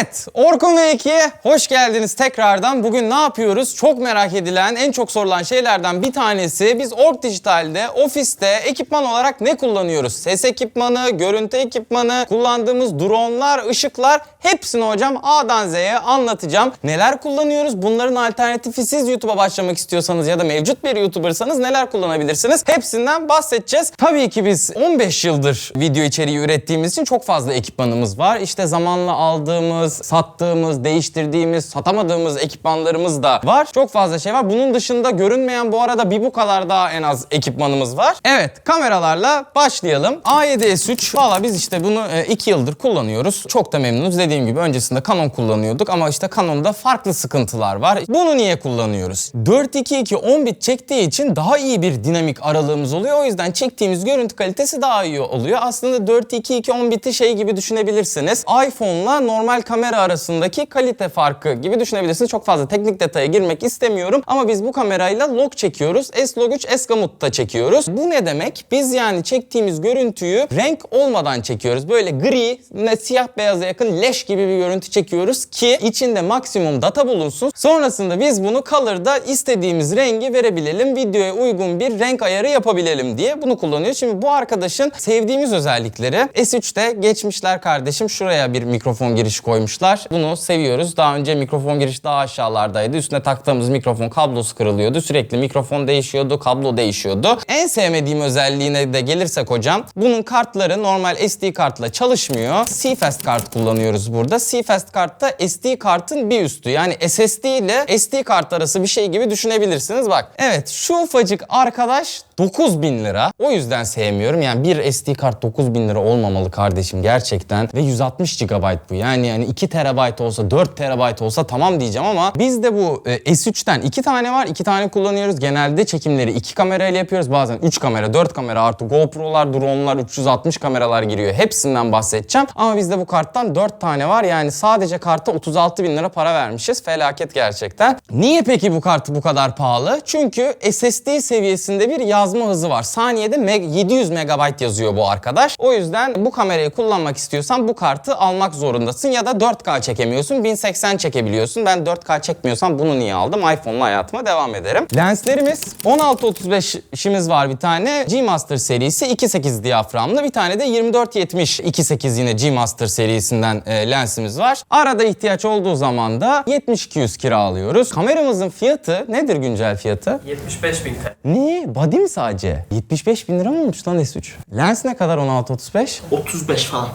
Evet, Orkun ve Eki'ye hoş geldiniz tekrardan. Bugün ne yapıyoruz? Çok merak edilen, en çok sorulan şeylerden bir tanesi. Biz Ork Dijital'de, ofiste ekipman olarak ne kullanıyoruz? Ses ekipmanı, görüntü ekipmanı, kullandığımız dronlar, ışıklar hepsini hocam A'dan Z'ye anlatacağım. Neler kullanıyoruz? Bunların alternatifi siz YouTube'a başlamak istiyorsanız ya da mevcut bir YouTuber'sanız neler kullanabilirsiniz? Hepsinden bahsedeceğiz. Tabii ki biz 15 yıldır video içeriği ürettiğimiz için çok fazla ekipmanımız var. İşte zamanla aldığımız, sattığımız, değiştirdiğimiz, satamadığımız ekipmanlarımız da var. Çok fazla şey var. Bunun dışında görünmeyen bu arada bir bu kadar daha en az ekipmanımız var. Evet kameralarla başlayalım. A7S3 valla biz işte bunu 2 yıldır kullanıyoruz. Çok da memnunuz. Dediğim gibi öncesinde Canon kullanıyorduk ama işte Canon'da farklı sıkıntılar var. Bunu niye kullanıyoruz? 422 10 bit çektiği için daha iyi bir dinamik aralığımız oluyor. O yüzden çektiğimiz görüntü kalitesi daha iyi oluyor. Aslında 422 10 biti şey gibi düşünebilirsiniz. iPhone'la normal kamera arasındaki kalite farkı gibi düşünebilirsiniz. Çok fazla teknik detaya girmek istemiyorum ama biz bu kamerayla log çekiyoruz. S-Log3 Esgamut'ta çekiyoruz. Bu ne demek? Biz yani çektiğimiz görüntüyü renk olmadan çekiyoruz. Böyle gri, ne siyah beyaza yakın leş gibi bir görüntü çekiyoruz ki içinde maksimum data bulunsun. Sonrasında biz bunu Color'da istediğimiz rengi verebilelim. Videoya uygun bir renk ayarı yapabilelim diye bunu kullanıyoruz. Şimdi bu arkadaşın sevdiğimiz özellikleri S3'te geçmişler kardeşim. Şuraya bir mikrofon girişi koymuşlar. Bunu seviyoruz. Daha önce mikrofon girişi daha aşağılardaydı. Üstüne taktığımız mikrofon kablosu kırılıyordu. Sürekli mikrofon değişiyordu, kablo değişiyordu. En sevmediğim özelliğine de gelirsek hocam, bunun kartları normal SD kartla çalışmıyor. CFast kart kullanıyoruz burada. CFast kartta SD kartın bir üstü. Yani SSD ile SD kart arası bir şey gibi düşünebilirsiniz. Bak evet şu ufacık arkadaş 9000 lira. O yüzden sevmiyorum. Yani bir SD kart 9000 lira olmamalı kardeşim gerçekten. Ve 160 GB bu. Yani yani 2 TB olsa 4 TB olsa tamam diyeceğim ama bizde bu e, S3'ten 2 tane var. 2 tane kullanıyoruz. Genelde çekimleri 2 kamerayla yapıyoruz. Bazen 3 kamera, 4 kamera artı GoPro'lar, drone'lar, 360 kameralar giriyor. Hepsinden bahsedeceğim. Ama bizde bu karttan 4 tane var. Yani sadece karta 36 bin lira para vermişiz. Felaket gerçekten. Niye peki bu kartı bu kadar pahalı? Çünkü SSD seviyesinde bir yazma hızı var. Saniyede meg- 700 MB yazıyor bu arkadaş. O yüzden bu kamerayı kullanmak istiyorsan bu kartı almak zorundasın ya da 4K çekemiyorsun. 1080 çekebiliyorsun. Ben 4K çekmiyorsam bunu niye aldım? iPhone'la hayatıma devam ederim. Lenslerimiz 16-35 işimiz var bir tane. G-Master serisi 2.8 diyaframlı. Bir tane de 24-70 2.8 yine G-Master serisinden e, lensimiz var. Arada ihtiyaç olduğu zaman da 7200 kiralıyoruz. Kameramızın fiyatı nedir güncel fiyatı? 75 bin TL. Ne? Body mi sadece? 75 bin lira mı olmuş lan S3? Lens ne kadar 16-35? 35 falan.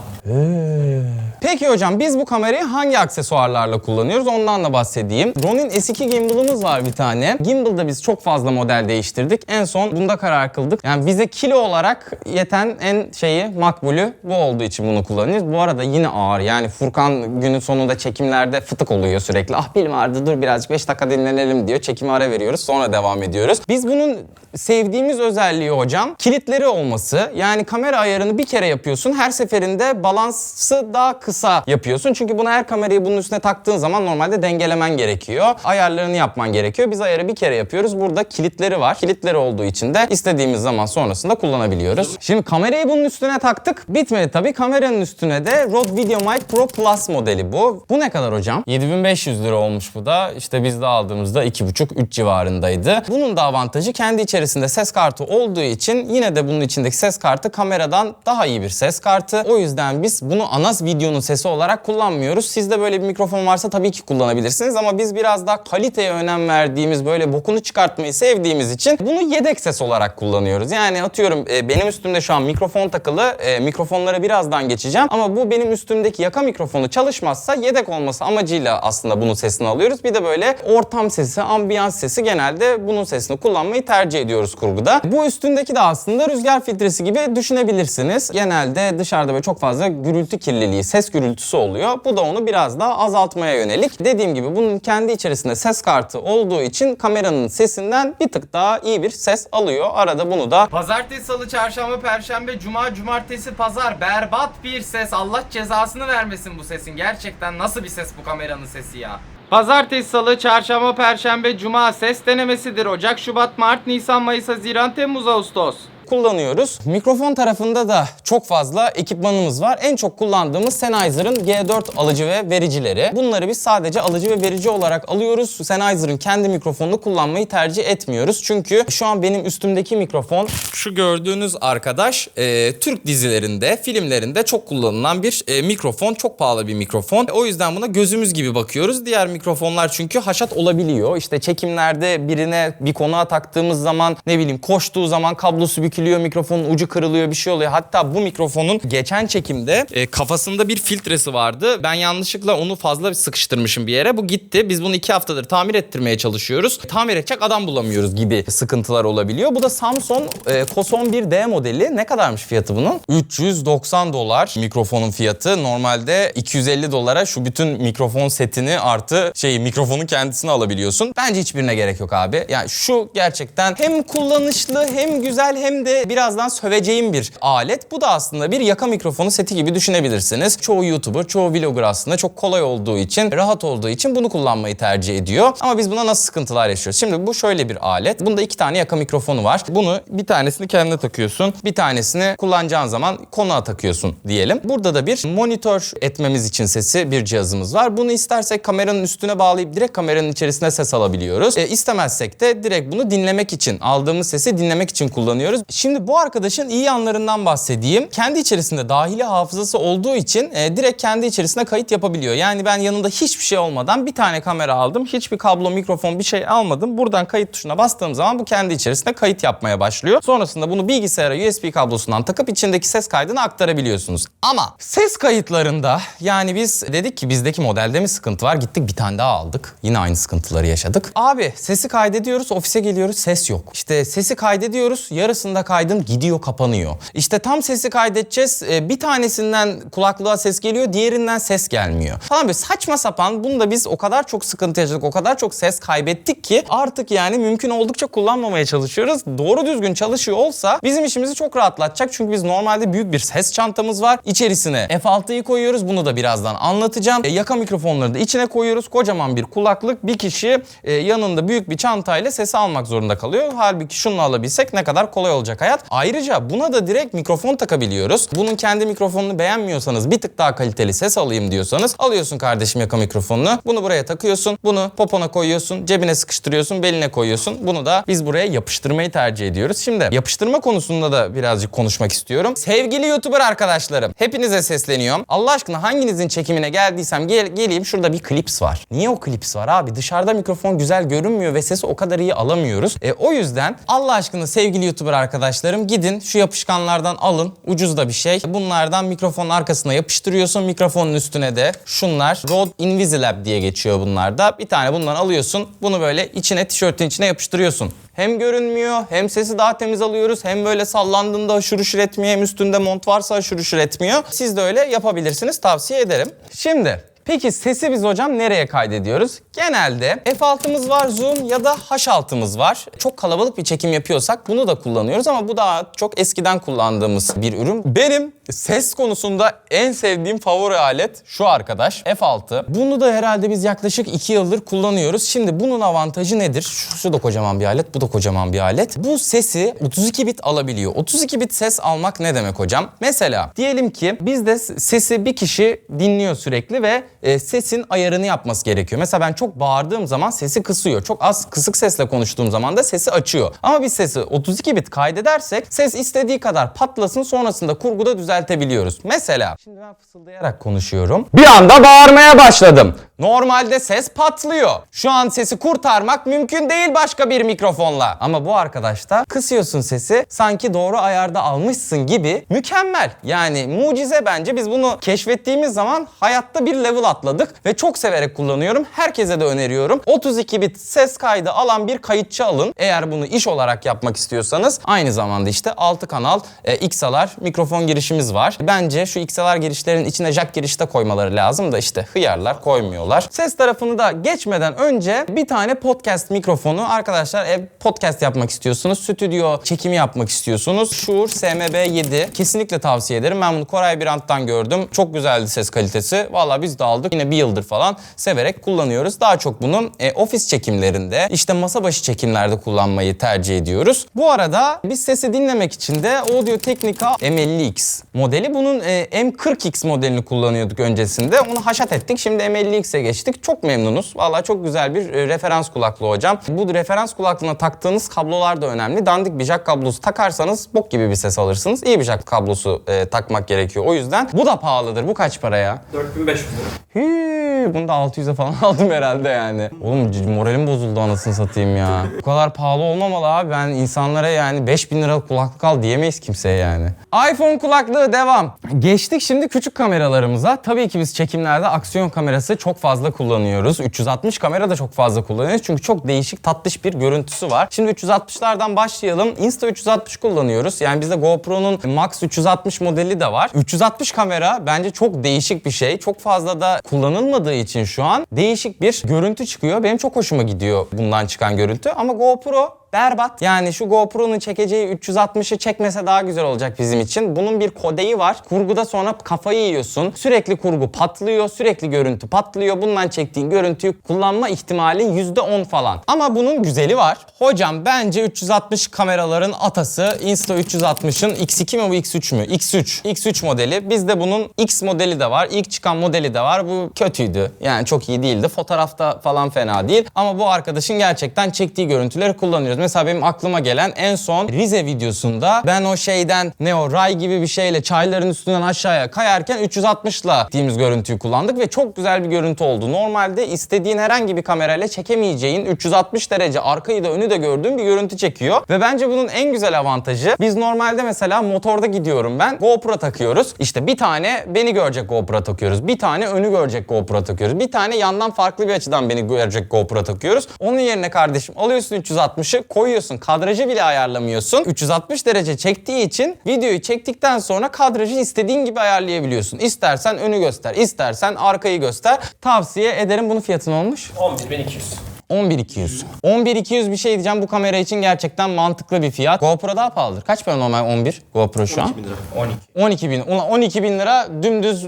Peki hocam biz bu kamerayı hangi aksesuarlarla kullanıyoruz ondan da bahsedeyim. Ronin S2 gimbal'ımız var bir tane. Gimbal'da biz çok fazla model değiştirdik. En son bunda karar kıldık. Yani bize kilo olarak yeten en şeyi makbulü bu olduğu için bunu kullanıyoruz. Bu arada yine ağır yani Furkan günün sonunda çekimlerde fıtık oluyor sürekli. Ah belim ağrıdı dur birazcık 5 dakika dinlenelim diyor. Çekime ara veriyoruz sonra devam ediyoruz. Biz bunun sevdiğimiz özelliği hocam kilitleri olması. Yani kamera ayarını bir kere yapıyorsun. Her seferinde balansı daha kısa yapıyorsun. Çünkü bunu her kamerayı bunun üstüne taktığın zaman normalde dengelemen gerekiyor. Ayarlarını yapman gerekiyor. Biz ayarı bir kere yapıyoruz. Burada kilitleri var. Kilitleri olduğu için de istediğimiz zaman sonrasında kullanabiliyoruz. Şimdi kamerayı bunun üstüne taktık. Bitmedi tabii. Kameranın üstüne de Rode VideoMic Pro Plus modeli bu. Bu ne kadar hocam? 7500 lira olmuş bu da. İşte biz de aldığımızda 2,5-3 civarındaydı. Bunun da avantajı kendi içerisinde ses kartı olduğu için yine de bunun içindeki ses kartı kameradan daha iyi bir ses kartı. O yüzden biz bunu ana videonun sesi olarak kullanmıyoruz. Sizde böyle bir mikrofon varsa tabii ki kullanabilirsiniz ama biz biraz daha kaliteye önem verdiğimiz böyle bokunu çıkartmayı sevdiğimiz için bunu yedek ses olarak kullanıyoruz. Yani atıyorum e, benim üstümde şu an mikrofon takılı. E, mikrofonlara birazdan geçeceğim ama bu benim üstümdeki yaka mikrofonu çalışmazsa yedek olması amacıyla aslında bunun sesini alıyoruz. Bir de böyle ortam sesi, ambiyans sesi genelde bunun sesini kullanmayı tercih ediyoruz kurguda. Bu üstündeki de aslında rüzgar filtresi gibi düşünebilirsiniz. Genelde dışarıda böyle çok fazla gürültü kirliliği, ses gürültüsü oluyor. Bu da onu biraz daha azaltmaya yönelik. Dediğim gibi bunun kendi içerisinde ses kartı olduğu için kameranın sesinden bir tık daha iyi bir ses alıyor. Arada bunu da Pazartesi, salı, çarşamba, perşembe, cuma, cumartesi, pazar. Berbat bir ses. Allah cezasını vermesin bu sesin. Gerçekten nasıl bir ses bu kameranın sesi ya? Pazartesi, salı, çarşamba, perşembe, cuma ses denemesidir. Ocak, Şubat, Mart, Nisan, Mayıs, Haziran, Temmuz, Ağustos. Kullanıyoruz. Mikrofon tarafında da çok fazla ekipmanımız var. En çok kullandığımız Sennheiser'ın G4 alıcı ve vericileri. Bunları biz sadece alıcı ve verici olarak alıyoruz. Sennheiser'ın kendi mikrofonunu kullanmayı tercih etmiyoruz. Çünkü şu an benim üstümdeki mikrofon şu gördüğünüz arkadaş e, Türk dizilerinde, filmlerinde çok kullanılan bir e, mikrofon. Çok pahalı bir mikrofon. O yüzden buna gözümüz gibi bakıyoruz. Diğer mikrofonlar çünkü haşat olabiliyor. İşte çekimlerde birine bir konuğa taktığımız zaman ne bileyim koştuğu zaman kablosu bükülüyor, mikrofonun ucu kırılıyor, bir şey oluyor. Hatta bu mikrofonun geçen çekimde e, kafasında bir filtresi vardı. Ben yanlışlıkla onu fazla sıkıştırmışım bir yere. Bu gitti. Biz bunu iki haftadır tamir ettirmeye çalışıyoruz. Tamir edecek adam bulamıyoruz gibi sıkıntılar olabiliyor. Bu da Samsung e, Koson 1D modeli. Ne kadarmış fiyatı bunun? 390 dolar mikrofonun fiyatı. Normalde 250 dolara şu bütün mikrofon setini artı şey mikrofonun kendisini alabiliyorsun. Bence hiçbirine gerek yok abi. Yani şu gerçekten hem kullanışlı hem güzel hem de birazdan söveceğim bir alet. Bu da aslında bir yaka mikrofonu seti gibi düşünebilirsiniz. Çoğu YouTuber, çoğu vlogger aslında çok kolay olduğu için, rahat olduğu için bunu kullanmayı tercih ediyor. Ama biz buna nasıl sıkıntılar yaşıyoruz? Şimdi bu şöyle bir alet. Bunda iki tane yaka mikrofonu var. Bunu bir tanesini kendine takıyorsun. Bir tanesini kullanacağın zaman konuğa takıyorsun diyelim. Burada da bir monitör etmemiz için sesi bir cihazımız var. Bunu istersek kameranın üstüne bağlayıp direkt kameranın içerisine ses alabiliyoruz. E, istemezsek de direkt bunu dinlemek için, aldığımız sesi dinlemek için kullanıyoruz. Şimdi bu arkadaşın iyi yanlarından bahsedeyim. Kendi içerisinde dahili hafızası olduğu için e, direkt kendi içerisine kayıt yapabiliyor. Yani ben yanında hiçbir şey olmadan bir tane kamera aldım. Hiçbir kablo, mikrofon bir şey almadım. Buradan kayıt tuşuna bastığım zaman bu kendi içerisinde kayıt yapmaya başlıyor. Sonrasında bunu bilgisayara USB kablosundan takıp içindeki ses kaydını aktarabiliyorsunuz. Ama ses kayıtlarında yani biz dedik ki bizdeki modelde mi sıkıntı var? Gittik bir tane daha aldık. Yine aynı sıkıntıları yaşadık. Abi sesi kaydediyoruz, ofise geliyoruz, ses yok. İşte sesi kaydediyoruz, yarısında kaydın gidiyor, kapanıyor. İşte tam sesi kaydedeceğiz. e, Bir tanesinden kulaklığa ses geliyor, diğerinden ses gelmiyor. Falan böyle saçma sapan. Bunu da biz o kadar çok sıkıntı yaşadık, o kadar çok ses kaybettik ki artık yani mümkün oldukça kullanmamaya çalışıyoruz. Doğru düzgün çalışıyor olsa bizim işimizi çok rahatlatacak. Çünkü biz normalde büyük bir ses çantamız var. İçerisine F6'yı koyuyoruz. Bunu da birazdan anlatacağım. E, yaka mikrofonları da içine koyuyoruz. Kocaman bir kulaklık. Bir kişi e, yanında büyük bir çantayla sesi almak zorunda kalıyor. Halbuki şununla alabilsek ne kadar kolay olacak hayat. Ayrıca buna da direkt mikrofon takabiliyoruz. Bunun kendi mikrofonunu beğenmiyorsanız bir tık daha kaliteli ses alayım diyorsanız alıyorsun kardeşim yaka mikrofonunu. Bunu buraya takıyorsun. Bunu popona koyuyorsun. Cebine sıkıştırıyorsun. Beline koyuyorsun. Bunu da biz buraya yapıştırmayı tercih ediyoruz. Şimdi yapıştırma konusunda da birazcık konuşmak istiyorum. Sevgili YouTuber arkadaşlarım hepinize sesleniyorum. Allah aşkına hanginizin çekimine geldiysem gel, geleyim şurada bir klips var. Niye o klips var abi? Dışarıda mikrofon güzel görünmüyor ve sesi o kadar iyi alamıyoruz. E, o yüzden Allah aşkına sevgili YouTuber arkadaşlarım gidin şu yapışkanlardan alın. Ucuz da bir şey. Bunlardan mikrofonun arkasına yapıştırıyorsun. Mikrofonun üstüne de şunlar Rode Invisilab diye geçiyor bunlarda. Bir tane bundan alıyorsun. Bunu böyle içine tişörtün içine yapıştırıyorsun. Hem görünmüyor hem sesi daha temiz alıyoruz. Hem böyle sallandığında aşırı üşür etmiyor. Hem üstünde mont varsa aşırı üşür etmiyor. Siz de öyle yapabilirsiniz. Tavsiye ederim. Şimdi Peki sesi biz hocam nereye kaydediyoruz? Genelde F6'mız var Zoom ya da H6'mız var. Çok kalabalık bir çekim yapıyorsak bunu da kullanıyoruz ama bu daha çok eskiden kullandığımız bir ürün. Benim ses konusunda en sevdiğim favori alet şu arkadaş F6. Bunu da herhalde biz yaklaşık 2 yıldır kullanıyoruz. Şimdi bunun avantajı nedir? Şu, da kocaman bir alet, bu da kocaman bir alet. Bu sesi 32 bit alabiliyor. 32 bit ses almak ne demek hocam? Mesela diyelim ki bizde sesi bir kişi dinliyor sürekli ve e, sesin ayarını yapması gerekiyor. Mesela ben çok bağırdığım zaman sesi kısıyor. Çok az kısık sesle konuştuğum zaman da sesi açıyor. Ama biz sesi 32 bit kaydedersek ses istediği kadar patlasın sonrasında kurguda düzeltebiliyoruz. Mesela şimdi ben fısıldayarak konuşuyorum. Bir anda bağırmaya başladım. Normalde ses patlıyor. Şu an sesi kurtarmak mümkün değil başka bir mikrofonla. Ama bu arkadaşta kısıyorsun sesi sanki doğru ayarda almışsın gibi mükemmel. Yani mucize bence biz bunu keşfettiğimiz zaman hayatta bir level atladık ve çok severek kullanıyorum. Herkese de öneriyorum. 32 bit ses kaydı alan bir kayıtçı alın. Eğer bunu iş olarak yapmak istiyorsanız aynı zamanda işte 6 kanal e, XLR mikrofon girişimiz var. Bence şu XLR girişlerin içine jack girişi de koymaları lazım da işte hıyarlar koymuyorlar. Ses tarafını da geçmeden önce bir tane podcast mikrofonu arkadaşlar ev podcast yapmak istiyorsunuz. Stüdyo çekimi yapmak istiyorsunuz. Shure SMB7 kesinlikle tavsiye ederim. Ben bunu Koray Birant'tan gördüm. Çok güzeldi ses kalitesi. Valla biz de aldık. Yine bir yıldır falan severek kullanıyoruz. Daha çok bunu e, ofis çekimlerinde işte masa başı çekimlerde kullanmayı tercih ediyoruz. Bu arada biz sesi dinlemek için de Audio Technica M50X modeli. Bunun e, M40X modelini kullanıyorduk öncesinde. Onu haşat ettik. Şimdi M50X'e geçtik. Çok memnunuz. Valla çok güzel bir e, referans kulaklığı hocam. Bu referans kulaklığına taktığınız kablolar da önemli. Dandik bir jack kablosu takarsanız bok gibi bir ses alırsınız. İyi bir jack kablosu e, takmak gerekiyor. O yüzden bu da pahalıdır. Bu kaç para ya? 4500 lira. Hii, bunu da 600'e falan aldım herhalde yani. Oğlum moralim bozuldu anasını satayım ya. Bu kadar pahalı olmamalı abi. Ben insanlara yani 5000 liralık kulaklık al diyemeyiz kimseye yani. iPhone kulaklığı devam. Geçtik şimdi küçük kameralarımıza. Tabii ki biz çekimlerde aksiyon kamerası çok fazla kullanıyoruz. 360 kamera da çok fazla kullanıyoruz. Çünkü çok değişik tatlış bir görüntüsü var. Şimdi 360'lardan başlayalım. Insta 360 kullanıyoruz. Yani bizde GoPro'nun Max 360 modeli de var. 360 kamera bence çok değişik bir şey. Çok fazla da kullanılmadığı için şu an değişik bir görüntü çıkıyor. Benim çok hoşuma gidiyor bundan çıkan görüntü. Ama GoPro berbat. Yani şu GoPro'nun çekeceği 360'ı çekmese daha güzel olacak bizim için. Bunun bir kodeyi var. Kurguda sonra kafayı yiyorsun. Sürekli kurgu patlıyor, sürekli görüntü patlıyor. Bundan çektiğin görüntüyü kullanma ihtimalin %10 falan. Ama bunun güzeli var. Hocam bence 360 kameraların atası Insta 360'ın X2 mi bu X3 mü? X3. X3 modeli. Bizde bunun X modeli de var. İlk çıkan modeli de var. Bu kötüydü. Yani çok iyi değildi. Fotoğrafta falan fena değil. Ama bu arkadaşın gerçekten çektiği görüntüleri kullanıyoruz. Mesela benim aklıma gelen en son Rize videosunda ben o şeyden ne o ray gibi bir şeyle çayların üstünden aşağıya kayarken 360'la gittiğimiz görüntüyü kullandık ve çok güzel bir görüntü oldu. Normalde istediğin herhangi bir kamerayla çekemeyeceğin 360 derece arkayı da önü de gördüğün bir görüntü çekiyor. Ve bence bunun en güzel avantajı biz normalde mesela motorda gidiyorum ben GoPro takıyoruz. İşte bir tane beni görecek GoPro takıyoruz. Bir tane önü görecek GoPro takıyoruz. Bir tane yandan farklı bir açıdan beni görecek GoPro takıyoruz. Onun yerine kardeşim alıyorsun 360'ı koyuyorsun. Kadrajı bile ayarlamıyorsun. 360 derece çektiği için videoyu çektikten sonra kadrajı istediğin gibi ayarlayabiliyorsun. İstersen önü göster, istersen arkayı göster. Tavsiye ederim. Bunun fiyatı ne olmuş? 11200. 11.200. 11.200 bir şey diyeceğim bu kamera için gerçekten mantıklı bir fiyat. GoPro daha pahalıdır. Kaç para normal 11 GoPro şu an? 2000 lira. 12. 12 bin. Ulan 12 bin lira dümdüz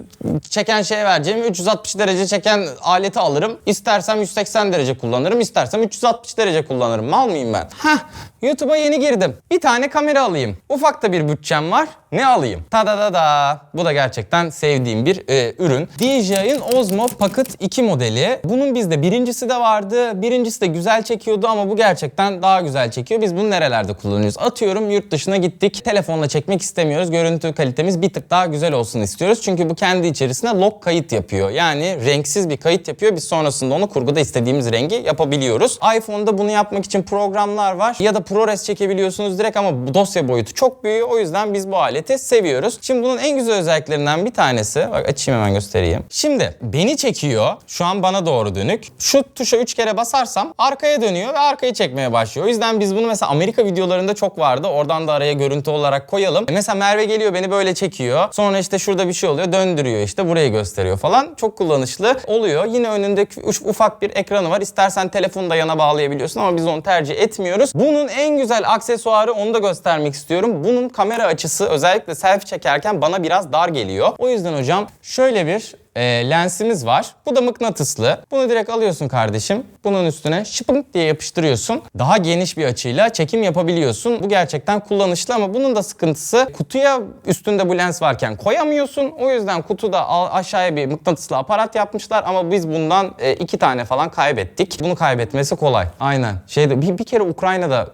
çeken şeye vereceğim. 360 derece çeken aleti alırım. İstersem 180 derece kullanırım. istersem 360 derece kullanırım. Mal mıyım ben? Hah YouTube'a yeni girdim. Bir tane kamera alayım. Ufak da bir bütçem var. Ne alayım? Ta da da da. Bu da gerçekten sevdiğim bir e, ürün. DJI'ın Osmo Pocket 2 modeli. Bunun bizde birincisi de vardı. Birincisi de güzel çekiyordu ama bu gerçekten daha güzel çekiyor. Biz bunu nerelerde kullanıyoruz? Atıyorum yurt dışına gittik. Telefonla çekmek istemiyoruz. Görüntü kalitemiz bir tık daha güzel olsun istiyoruz. Çünkü bu kendi içerisinde log kayıt yapıyor. Yani renksiz bir kayıt yapıyor. Biz sonrasında onu kurguda istediğimiz rengi yapabiliyoruz. iPhone'da bunu yapmak için programlar var. Ya da ProRes çekebiliyorsunuz direkt ama dosya boyutu çok büyüyor. O yüzden biz bu aleti seviyoruz. Şimdi bunun en güzel özelliklerinden bir tanesi. Bak açayım hemen göstereyim. Şimdi beni çekiyor. Şu an bana doğru dönük. Şu tuşa 3 kere basarsam arkaya dönüyor ve arkayı çekmeye başlıyor. O yüzden biz bunu mesela Amerika videolarında çok vardı. Oradan da araya görüntü olarak koyalım. E Mesela Merve geliyor beni böyle çekiyor. Sonra işte şurada bir şey oluyor. Döndürüyor işte burayı gösteriyor falan. Çok kullanışlı oluyor. Yine önünde uf- ufak bir ekranı var. İstersen telefonu da yana bağlayabiliyorsun ama biz onu tercih etmiyoruz. Bunun en güzel aksesuarı onu da göstermek istiyorum. Bunun kamera açısı özellikle selfie çekerken bana biraz dar geliyor. O yüzden hocam şöyle bir e, lensimiz var. Bu da mıknatıslı. Bunu direkt alıyorsun kardeşim. Bunun üstüne şıpınk diye yapıştırıyorsun. Daha geniş bir açıyla çekim yapabiliyorsun. Bu gerçekten kullanışlı ama bunun da sıkıntısı kutuya üstünde bu lens varken koyamıyorsun. O yüzden kutuda aşağıya bir mıknatıslı aparat yapmışlar ama biz bundan e, iki tane falan kaybettik. Bunu kaybetmesi kolay. Aynen. Şeyde bir, bir kere Ukrayna'da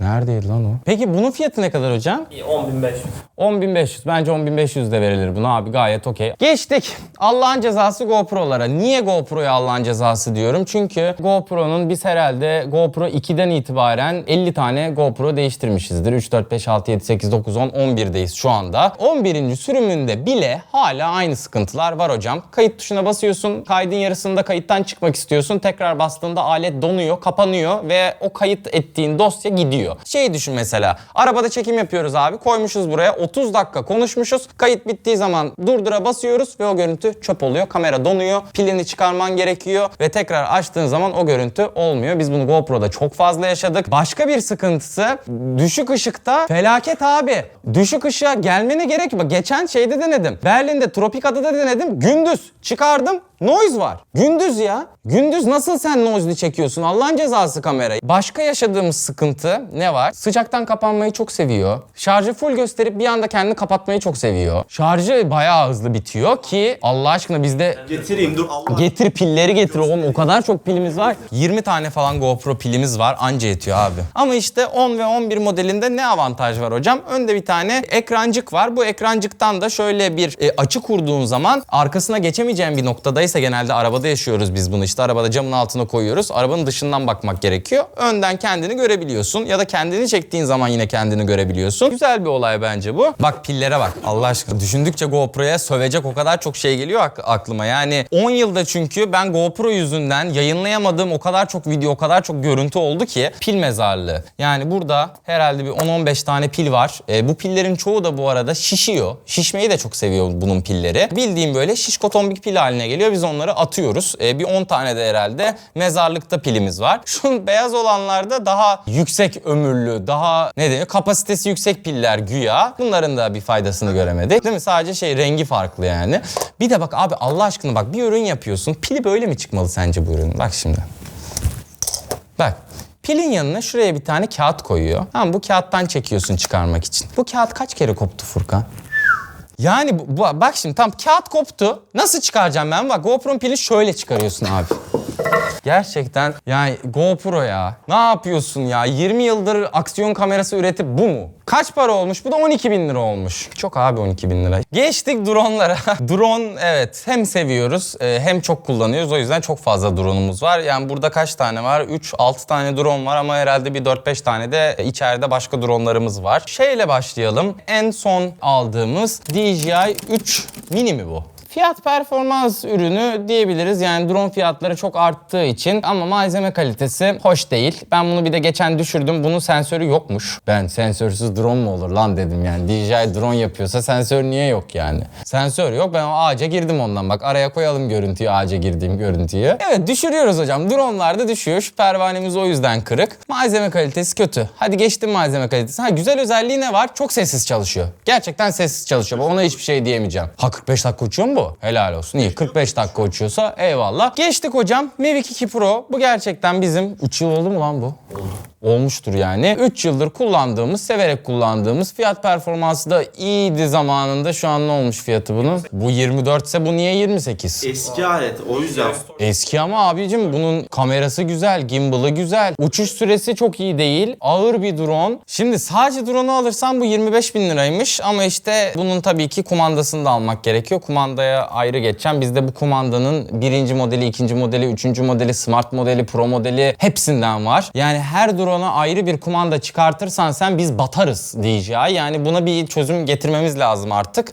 Neredeydi lan o? Peki bunun fiyatı ne kadar hocam? 10500. 10.500. Bence 10.500 de verilir buna abi gayet okey. Geçtik. Allah'ın cezası GoPro'lara. Niye GoPro'ya Allah'ın cezası diyorum? Çünkü GoPro'nun biz herhalde GoPro 2'den itibaren 50 tane GoPro değiştirmişizdir. 3, 4, 5, 6, 7, 8, 9, 10, 11'deyiz şu anda. 11. sürümünde bile hala aynı sıkıntılar var hocam. Kayıt tuşuna basıyorsun. Kaydın yarısında kayıttan çıkmak istiyorsun. Tekrar bastığında alet donuyor, kapanıyor ve o kayıt ettiğin dosya gidiyor. Oluyor. Şey düşün mesela arabada çekim yapıyoruz abi koymuşuz buraya 30 dakika konuşmuşuz. Kayıt bittiği zaman durdura basıyoruz ve o görüntü çöp oluyor. Kamera donuyor. Pilini çıkarman gerekiyor ve tekrar açtığın zaman o görüntü olmuyor. Biz bunu GoPro'da çok fazla yaşadık. Başka bir sıkıntısı düşük ışıkta felaket abi. Düşük ışığa gelmene gerek yok. Geçen şeyde denedim. Berlin'de Tropikada'da denedim. Gündüz çıkardım. Noise var. Gündüz ya. Gündüz nasıl sen noise'li çekiyorsun? Allah'ın cezası kamerayı. Başka yaşadığımız sıkıntı ne var? Sıcaktan kapanmayı çok seviyor. Şarjı full gösterip bir anda kendini kapatmayı çok seviyor. Şarjı bayağı hızlı bitiyor ki Allah aşkına bizde Getireyim dur Allah. Getir pilleri getir oğlum o kadar çok pilimiz var. 20 tane falan GoPro pilimiz var anca yetiyor abi. Ama işte 10 ve 11 modelinde ne avantaj var hocam? Önde bir tane ekrancık var. Bu ekrancıktan da şöyle bir e, açı kurduğun zaman arkasına geçemeyeceğin bir noktadaysa genelde arabada yaşıyoruz biz bunu işte arabada camın altına koyuyoruz. Arabanın dışından bakmak gerekiyor. Önden kendini görebiliyorsun ya da kendini çektiğin zaman yine kendini görebiliyorsun. Güzel bir olay bence bu. Bak pillere bak Allah aşkına. Düşündükçe GoPro'ya sövecek o kadar çok şey geliyor ak- aklıma. Yani 10 yılda çünkü ben GoPro yüzünden yayınlayamadığım o kadar çok video, o kadar çok görüntü oldu ki pil mezarlığı. Yani burada herhalde bir 10-15 tane pil var. E, bu pillerin çoğu da bu arada şişiyor. Şişmeyi de çok seviyor bunun pilleri. Bildiğim böyle şişko tombik pil haline geliyor. Biz onları atıyoruz. E, bir 10 tane de herhalde mezarlıkta pilimiz var. Şu beyaz olanlarda daha yüksek ömürlü, daha ne deniyor kapasitesi yüksek piller güya. Bunların da bir faydasını göremedik. Değil mi? Sadece şey rengi farklı yani. Bir de bak abi Allah aşkına bak bir ürün yapıyorsun. Pili böyle mi çıkmalı sence bu ürün? Bak şimdi. Bak pilin yanına şuraya bir tane kağıt koyuyor. Tamam bu kağıttan çekiyorsun çıkarmak için. Bu kağıt kaç kere koptu Furkan? Yani bu, bu- bak şimdi tam kağıt koptu. Nasıl çıkaracağım ben? Bak GoPro'nun pili şöyle çıkarıyorsun abi. Gerçekten yani GoPro ya. Ne yapıyorsun ya? 20 yıldır aksiyon kamerası üretip bu mu? Kaç para olmuş? Bu da 12 bin lira olmuş. Çok abi 12 bin lira. Geçtik dronelara. Drone evet hem seviyoruz e, hem çok kullanıyoruz. O yüzden çok fazla drone'umuz var. Yani burada kaç tane var? 3-6 tane drone var ama herhalde bir 4-5 tane de içeride başka drone'larımız var. Şeyle başlayalım. En son aldığımız DJI 3 mini mi bu? Fiyat performans ürünü diyebiliriz. Yani drone fiyatları çok arttığı için ama malzeme kalitesi hoş değil. Ben bunu bir de geçen düşürdüm. Bunun sensörü yokmuş. Ben sensörsüz drone mu olur lan dedim yani. DJI drone yapıyorsa sensör niye yok yani? Sensör yok. Ben o ağaca girdim ondan. Bak araya koyalım görüntüyü ağaca girdiğim görüntüyü. Evet düşürüyoruz hocam. Drone'lar da düşüyor. Şu pervanemiz o yüzden kırık. Malzeme kalitesi kötü. Hadi geçtim malzeme kalitesi. Ha güzel özelliği ne var? Çok sessiz çalışıyor. Gerçekten sessiz çalışıyor. Ona hiçbir şey diyemeyeceğim. Ha 45 dakika uçuyor mu bu? Helal olsun. İyi 45 dakika uçuyorsa eyvallah. Geçtik hocam. Mavic 2 Pro. Bu gerçekten bizim 3 yıl oldu mu lan bu? Olmuştur yani. 3 yıldır kullandığımız, severek kullandığımız fiyat performansı da iyiydi zamanında. Şu an ne olmuş fiyatı bunun? Bu 24 ise bu niye 28? Eski alet o yüzden. Eski ama abicim bunun kamerası güzel, gimbal'ı güzel. Uçuş süresi çok iyi değil. Ağır bir drone. Şimdi sadece drone'u alırsan bu 25 bin liraymış. Ama işte bunun tabii ki kumandasını da almak gerekiyor. Kumandaya ayrı geçeceğim. Bizde bu kumandanın birinci modeli, ikinci modeli, üçüncü modeli, smart modeli, pro modeli hepsinden var. Yani her drone'a ayrı bir kumanda çıkartırsan sen biz batarız DJI. Yani buna bir çözüm getirmemiz lazım artık.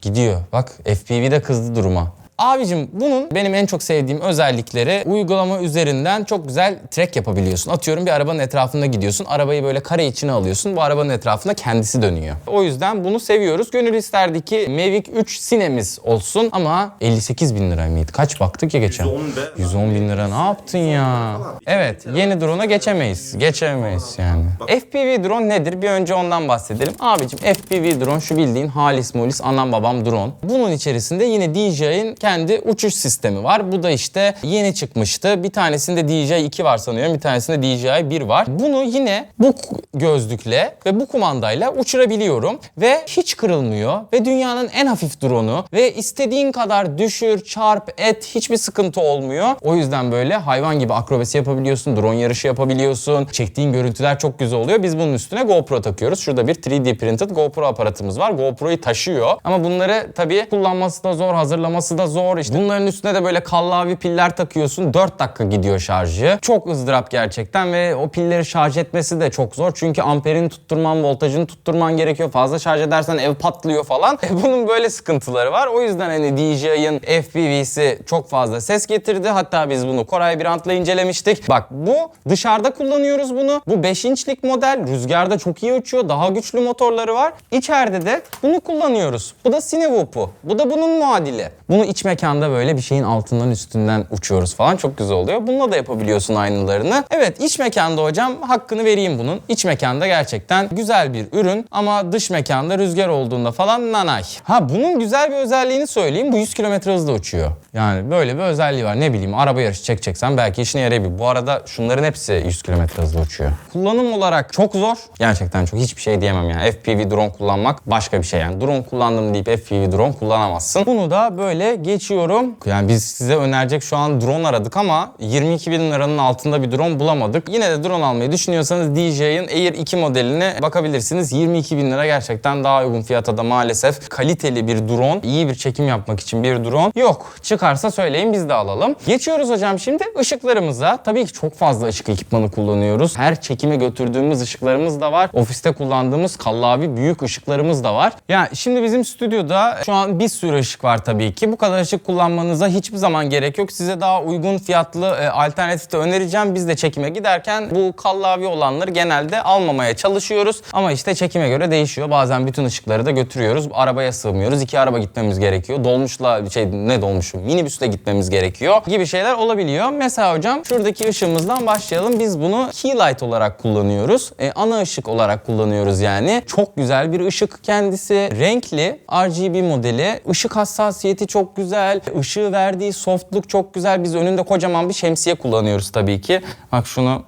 Gidiyor. Bak FPV de kızdı duruma. Abicim bunun benim en çok sevdiğim özellikleri uygulama üzerinden çok güzel track yapabiliyorsun. Atıyorum bir arabanın etrafında gidiyorsun. Arabayı böyle kare içine alıyorsun. Bu arabanın etrafında kendisi dönüyor. O yüzden bunu seviyoruz. Gönül isterdi ki Mavic 3 Sine'miz olsun ama 58 bin lira mıydı? Kaç baktık ya geçen? 110 be. 110 bin lira ne yaptın ya? Evet yeni drone'a geçemeyiz. Geçemeyiz yani. FPV drone nedir? Bir önce ondan bahsedelim. Abicim FPV drone şu bildiğin halis mulis anam babam drone. Bunun içerisinde yine DJI'nin kendi uçuş sistemi var. Bu da işte yeni çıkmıştı. Bir tanesinde DJI 2 var sanıyorum. Bir tanesinde DJI 1 var. Bunu yine bu gözlükle ve bu kumandayla uçurabiliyorum. Ve hiç kırılmıyor. Ve dünyanın en hafif drone'u. Ve istediğin kadar düşür, çarp, et hiçbir sıkıntı olmuyor. O yüzden böyle hayvan gibi akrobasi yapabiliyorsun. Drone yarışı yapabiliyorsun. Çektiğin görüntüler çok güzel oluyor. Biz bunun üstüne GoPro takıyoruz. Şurada bir 3D printed GoPro aparatımız var. GoPro'yu taşıyor. Ama bunları tabii kullanması da zor, hazırlaması da zor. Zor. İşte bunların üstüne de böyle kallavi piller takıyorsun. 4 dakika gidiyor şarjı. Çok ızdırap gerçekten ve o pilleri şarj etmesi de çok zor. Çünkü amperini tutturman, voltajını tutturman gerekiyor. Fazla şarj edersen ev patlıyor falan. E, bunun böyle sıkıntıları var. O yüzden hani DJI'ın FPV'si çok fazla ses getirdi. Hatta biz bunu Koray Birant'la incelemiştik. Bak bu dışarıda kullanıyoruz bunu. Bu 5 inçlik model. Rüzgarda çok iyi uçuyor. Daha güçlü motorları var. İçeride de bunu kullanıyoruz. Bu da Cinewoop'u. Bu da bunun muadili. Bunu iç mekanda böyle bir şeyin altından üstünden uçuyoruz falan. Çok güzel oluyor. Bununla da yapabiliyorsun aynılarını. Evet iç mekanda hocam hakkını vereyim bunun. İç mekanda gerçekten güzel bir ürün ama dış mekanda rüzgar olduğunda falan nanay. Ha bunun güzel bir özelliğini söyleyeyim. Bu 100 km hızla uçuyor. Yani böyle bir özelliği var. Ne bileyim araba yarışı çekeceksen belki işine yarayabilir. Bu arada şunların hepsi 100 km hızla uçuyor. Kullanım olarak çok zor. Gerçekten çok hiçbir şey diyemem yani. FPV drone kullanmak başka bir şey yani. Drone kullandım deyip FPV drone kullanamazsın. Bunu da böyle geçiyorum. Yani biz size önerecek şu an drone aradık ama 22 bin liranın altında bir drone bulamadık. Yine de drone almayı düşünüyorsanız DJI'ın Air 2 modeline bakabilirsiniz. 22 bin lira gerçekten daha uygun fiyata da maalesef kaliteli bir drone, iyi bir çekim yapmak için bir drone yok. Çıkarsa söyleyin biz de alalım. Geçiyoruz hocam şimdi ışıklarımıza. Tabii ki çok fazla ışık ekipmanı kullanıyoruz. Her çekime götürdüğümüz ışıklarımız da var. Ofiste kullandığımız kallavi büyük ışıklarımız da var. Ya şimdi bizim stüdyoda şu an bir sürü ışık var tabii ki. Bu kadar ışık kullanmanıza hiçbir zaman gerek yok. Size daha uygun fiyatlı e, alternatif de önereceğim. Biz de çekime giderken bu kallavi olanları genelde almamaya çalışıyoruz. Ama işte çekime göre değişiyor. Bazen bütün ışıkları da götürüyoruz. Arabaya sığmıyoruz. İki araba gitmemiz gerekiyor. Dolmuşla şey ne dolmuşu minibüsle gitmemiz gerekiyor gibi şeyler olabiliyor. Mesela hocam şuradaki ışığımızdan başlayalım. Biz bunu key light olarak kullanıyoruz. E, ana ışık olarak kullanıyoruz yani. Çok güzel bir ışık kendisi. Renkli RGB modeli. Işık hassasiyeti çok güzel. Işığı verdiği softluk çok güzel. Biz önünde kocaman bir şemsiye kullanıyoruz tabii ki. Bak şunu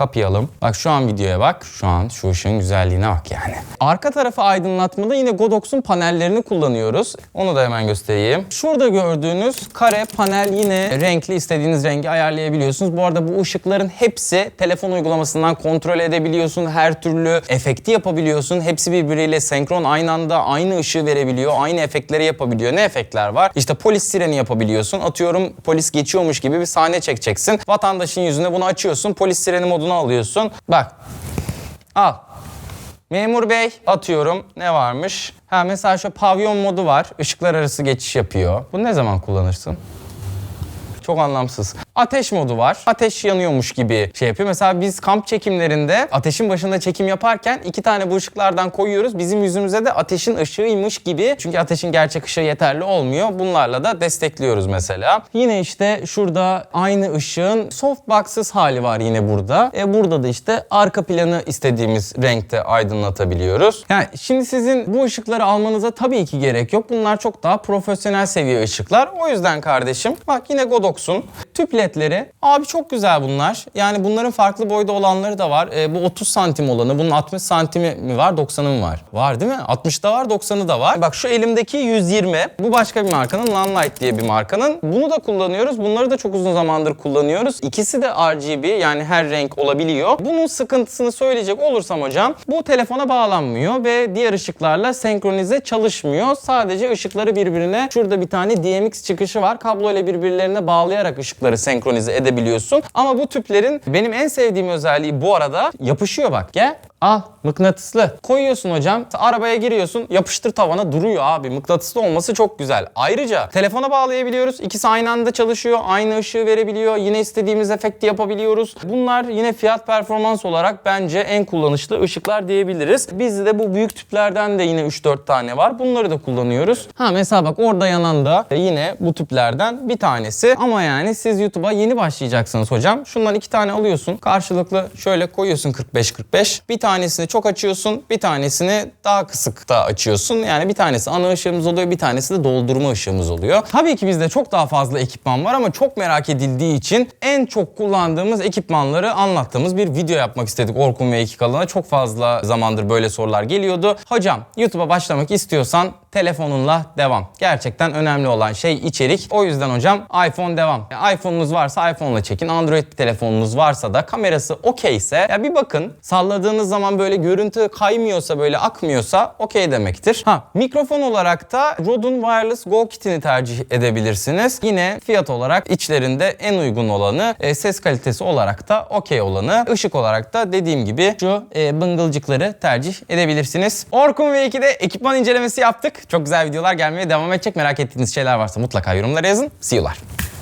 kapayalım. Bak şu an videoya bak. Şu an şu ışığın güzelliğine bak yani. Arka tarafı aydınlatmada yine Godox'un panellerini kullanıyoruz. Onu da hemen göstereyim. Şurada gördüğünüz kare panel yine renkli istediğiniz rengi ayarlayabiliyorsunuz. Bu arada bu ışıkların hepsi telefon uygulamasından kontrol edebiliyorsun. Her türlü efekti yapabiliyorsun. Hepsi birbiriyle senkron aynı anda aynı ışığı verebiliyor. Aynı efektleri yapabiliyor. Ne efektler var? İşte polis sireni yapabiliyorsun. Atıyorum polis geçiyormuş gibi bir sahne çekeceksin. Vatandaşın yüzüne bunu açıyorsun. Polis sireni moduna alıyorsun. Bak. Al. Memur bey atıyorum ne varmış? Ha mesela şu pavyon modu var. Işıklar arası geçiş yapıyor. Bunu ne zaman kullanırsın? Çok anlamsız. Ateş modu var. Ateş yanıyormuş gibi şey yapıyor. Mesela biz kamp çekimlerinde ateşin başında çekim yaparken iki tane bu ışıklardan koyuyoruz. Bizim yüzümüze de ateşin ışığıymış gibi. Çünkü ateşin gerçek ışığı yeterli olmuyor. Bunlarla da destekliyoruz mesela. Yine işte şurada aynı ışığın softbox'sız hali var yine burada. E burada da işte arka planı istediğimiz renkte aydınlatabiliyoruz. Yani şimdi sizin bu ışıkları almanıza tabii ki gerek yok. Bunlar çok daha profesyonel seviye ışıklar. O yüzden kardeşim bak yine Godox'un tüp ledleri. Abi çok güzel bunlar. Yani bunların farklı boyda olanları da var. E, bu 30 santim olanı. Bunun 60 santimi mi var 90'ı mı var? Var değil mi? 60'da var 90'ı da var. Bak şu elimdeki 120. Bu başka bir markanın Lanlight diye bir markanın. Bunu da kullanıyoruz. Bunları da çok uzun zamandır kullanıyoruz. İkisi de RGB yani her renk olabiliyor. Bunun sıkıntısını söyleyecek olursam hocam bu telefona bağlanmıyor ve diğer ışıklarla senkronize çalışmıyor. Sadece ışıkları birbirine şurada bir tane DMX çıkışı var. Kablo ile birbirlerine bağlayarak ışıkları senkronize edebiliyorsun. Ama bu tüplerin benim en sevdiğim özelliği bu arada yapışıyor bak. Gel Al mıknatıslı. Koyuyorsun hocam. Arabaya giriyorsun. Yapıştır tavana duruyor abi. Mıknatıslı olması çok güzel. Ayrıca telefona bağlayabiliyoruz. İkisi aynı anda çalışıyor. Aynı ışığı verebiliyor. Yine istediğimiz efekti yapabiliyoruz. Bunlar yine fiyat performans olarak bence en kullanışlı ışıklar diyebiliriz. Bizde de bu büyük tüplerden de yine 3-4 tane var. Bunları da kullanıyoruz. Ha mesela bak orada yanan da yine bu tüplerden bir tanesi. Ama yani siz YouTube'a yeni başlayacaksınız hocam. Şundan iki tane alıyorsun. Karşılıklı şöyle koyuyorsun 45-45. Bir tanesini çok açıyorsun, bir tanesini daha kısık da açıyorsun. Yani bir tanesi ana ışığımız oluyor, bir tanesi de doldurma ışığımız oluyor. Tabii ki bizde çok daha fazla ekipman var ama çok merak edildiği için en çok kullandığımız ekipmanları anlattığımız bir video yapmak istedik Orkun ve iki kalına. Çok fazla zamandır böyle sorular geliyordu. Hocam YouTube'a başlamak istiyorsan telefonunla devam. Gerçekten önemli olan şey içerik. O yüzden hocam iPhone devam. Yani iPhone'unuz varsa iPhone'la çekin. Android bir telefonunuz varsa da kamerası okeyse ya bir bakın salladığınız zaman zaman böyle görüntü kaymıyorsa böyle akmıyorsa okey demektir. Ha mikrofon olarak da Rode'un Wireless Go Kit'ini tercih edebilirsiniz. Yine fiyat olarak içlerinde en uygun olanı, e, ses kalitesi olarak da okey olanı, ışık olarak da dediğim gibi şu e, bıngılcıkları tercih edebilirsiniz. Orkun V2'de ekipman incelemesi yaptık. Çok güzel videolar gelmeye devam edecek. Merak ettiğiniz şeyler varsa mutlaka yorumlara yazın. See you'lar.